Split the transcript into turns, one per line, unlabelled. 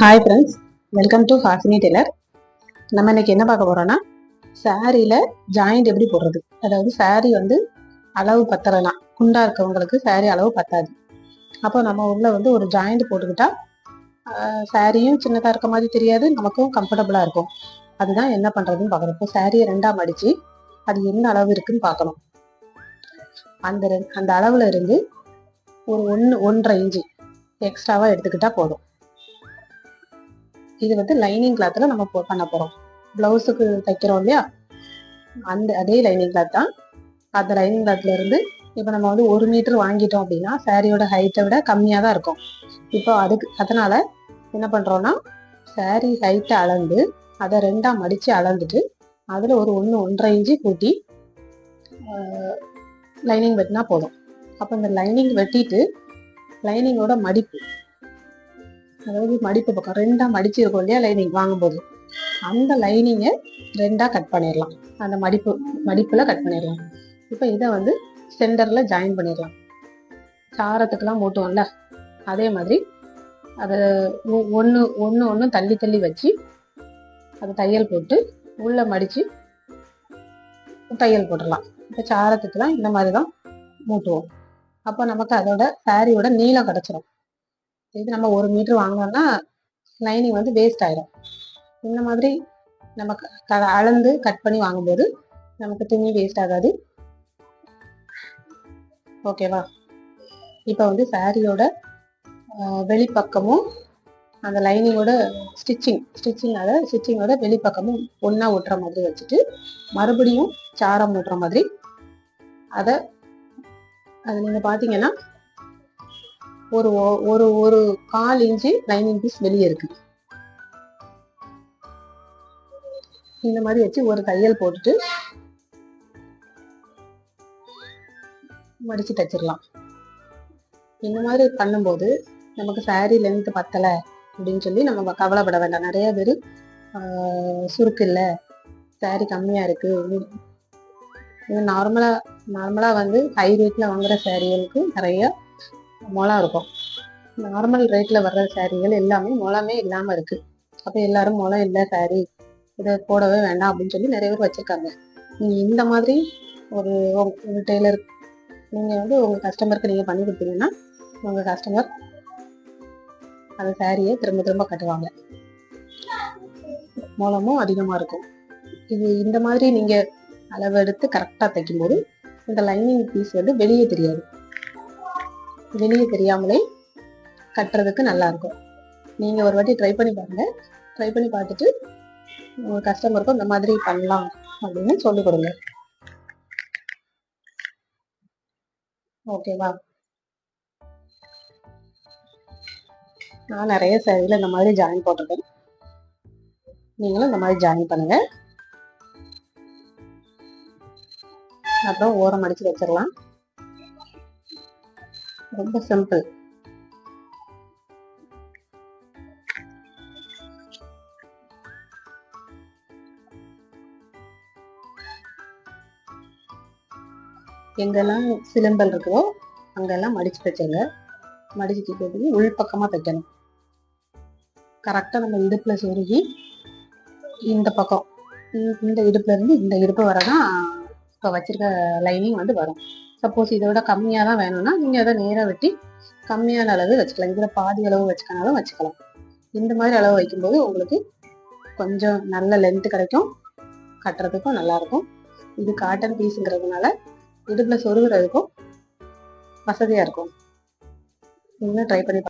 Hi friends welcome to Hasini tailor நம்ம இன்னைக்கு என்ன பார்க்க போகிறோன்னா சாரியில் ஜாயிண்ட் எப்படி போடுறது? அதாவது சாரி வந்து அளவு பத்தலைனா குண்டா இருக்கவங்களுக்கு சாரி அளவு பத்தாது. அப்போ நம்ம உள்ள வந்து ஒரு ஜாயிண்ட் போட்டுக்கிட்டா சாரியும் சின்னதாக இருக்க மாதிரி தெரியாது நமக்கும் கம்ஃபர்டபுளாக இருக்கும். அதுதான் என்ன பண்ணுறதுன்னு பார்க்குறோம் இப்போ சாரியை ரெண்டாக மடித்து அது என்ன அளவு இருக்குன்னு பார்க்கணும். அந்த ரெ- அந்த அளவில் இருந்து ஒரு ஒன்று ஒன்றரை இன்ச்சு எக்ஸ்ட்ராவாக எடுத்துக்கிட்டால் போதும். இது வந்து லைனிங் கிளாத்தில் நம்ம பண்ண போகிறோம் ப்ளவுஸுக்கு தைக்கிறோம் இல்லையா? அந்த அதே லைனிங் கிளாத் தான். அந்த லைனிங் கிளாத்ல இருந்து இப்போ நம்ம வந்து ஒரு மீட்டர் வாங்கிட்டோம் அப்படின்னா சாரியோட ஹைட்டை விட கம்மியாக தான் இருக்கும். இப்போ அதுக்கு அதனால என்ன பண்ணுறோன்னா சாரி ஹைட்டை அளந்து அதை ரெண்டாக மடித்து அளந்துட்டு அதில் ஒரு ஒன்று ஒன்றரை இன்ச்சு கூட்டி லைனிங் வெட்டினா போதும். அப்போ இந்த லைனிங் வெட்டிட்டு லைனிங்கோட மடிப்பு அதாவது மடிப்பு பக்கம் ரெண்டா மடிச்சு இருக்கும் இல்லையா லைனிங் வாங்கும்போது. அந்த லைனிங்கை ரெண்டா கட் பண்ணிடலாம் அந்த மடிப்பு மடிப்புல கட் பண்ணிடலாம் இப்போ இதை வந்து சென்டர்ல ஜாயின் பண்ணிடலாம் சாரத்துக்கெல்லாம் மூட்டுவோம்ல அதே மாதிரி அதை ஒன்று ஒன்று ஒன்று தள்ளி தள்ளி வச்சு அதை தையல் போட்டு உள்ள மடித்து தையல் போட்டுடலாம் இப்போ சாரத்துக்குலாம் இந்த மாதிரி தான் மூட்டுவோம் அப்போ நமக்கு அதோட சாரியோட நீளம் கிடைச்சிரும். இது நம்ம ஒரு மீட்டர் வாங்கினோம்னா லைனிங் வந்து வேஸ்ட் ஆயிடும். இந்த மாதிரி நம்ம க- அளந்து கட் பண்ணி வாங்கும்போது நமக்கு துணி வேஸ்ட் ஆகாது. ஓகேவா இப்போ வந்து சாரியோட வெளிப்பக்கமும் அந்த லைனிங்கோட ஸ்டிச்சிங் ஸ்டிச்சிங் அதை ஸ்டிச்சிங்கோட வெளிப்பக்கமும் ஒன்றா ஓட்டுற மாதிரி வச்சுட்டு மறுபடியும் சாரம் ஓட்டுற மாதிரி அதை அது நீங்கள் பார்த்தீங்கன்னா ஒரு ஒரு ஒரு கால் இன்ச்சு லைனிங் பீஸ் வெளியே இருக்கு. இந்த மாதிரி வச்சு ஒரு தையல் போட்டுட்டு மடிச்சு தைச்சிடலாம். இந்த மாதிரி பண்ணும்போது நமக்கு saree லென்த் பத்தலை அப்படின்னு சொல்லி நம்ம கவலைப்பட வேண்டாம். நிறைய பேர் சுருக்கு இல்லை saree கம்மியா இருக்கு. இது நார்மலா நார்மலா வந்து ஹை ரேட்ல வாங்குற சாரிகளுக்கு நிறைய மொளம் இருக்கும். நார்மல் ரேட்ல வர்ற சாரீகள் எல்லாமே முளமே இல்லாம இருக்கு. அப்ப எல்லாரும் முளம் இல்லை சாரி இதை போடவே வேண்டாம் அப்படின்னு சொல்லி நிறைய பேர் வச்சிருக்காங்க. நீங்க இந்த மாதிரி ஒரு ஒரு டெய்லர் நீங்க வந்து உங்க கஸ்டமருக்கு நீங்க பண்ணி கொடுத்தீங்கன்னா உங்க கஸ்டமர் அந்த சாரியை திரும்ப திரும்ப கட்டுவாங்க. மூலமும் அதிகமா இருக்கும். இது இந்த மாதிரி நீங்க அளவெடுத்து கரெக்டா தைக்கும்போது இந்த லைனிங் பீஸ் வந்து வெளியே தெரியாது. வெளியே தெரியாமலே கட்டுறதுக்கு நல்லா இருக்கும் நீங்க ஒரு வாட்டி ட்ரை பண்ணி பாருங்க. ட்ரை பண்ணி பார்த்துட்டு உங்க கஸ்டமருக்கும் இந்த மாதிரி பண்ணலாம் அப்படின்னு சொல்லி கொடுங்க. ஓகேவா நான் நிறைய சேரீல இந்த மாதிரி ஜாயின் போட்டிருக்கேன். நீங்களும் இந்த மாதிரி ஜாயின் பண்ணுங்க. அப்புறம் ஓரம் அடிச்சு வச்சிடலாம் ரொம்ப சிம்பிள் எங்கெல்லாம் சிலம்பல் இருக்குதோ அங்கெல்லாம் மடிச்சு தைச்சங்க மடிச்சு தைக்கிறதுக்கு உள் பக்கமாக தைக்கணும். கரெக்டா நம்ம இடுப்புல சொருகி இந்த பக்கம் இந்த- இந்த இடுப்புல இருந்து இந்த இடுப்பு வரதான் இப்போ வச்சிருக்க லைனிங் வந்து வரும். சப்போஸ் இதோட கம்மியாக தான் வேணும்னா நீங்கள் அதை நேராக வெட்டி கம்மியான அளவு வச்சுக்கலாம். இதில் பாதி அளவு வச்சுக்கனாலும் வச்சுக்கலாம். இந்த மாதிரி அளவு வைக்கும்போது உங்களுக்கு கொஞ்சம் நல்ல லென்த்து கிடைக்கும். கட்டுறதுக்கும் நல்லாயிருக்கும் இது காட்டன் பீஸுங்கிறதுனால இடுப்பில் சொருகிறதுக்கும் வசதியாக இருக்கும். நீங்களும் ட்ரை பண்ணி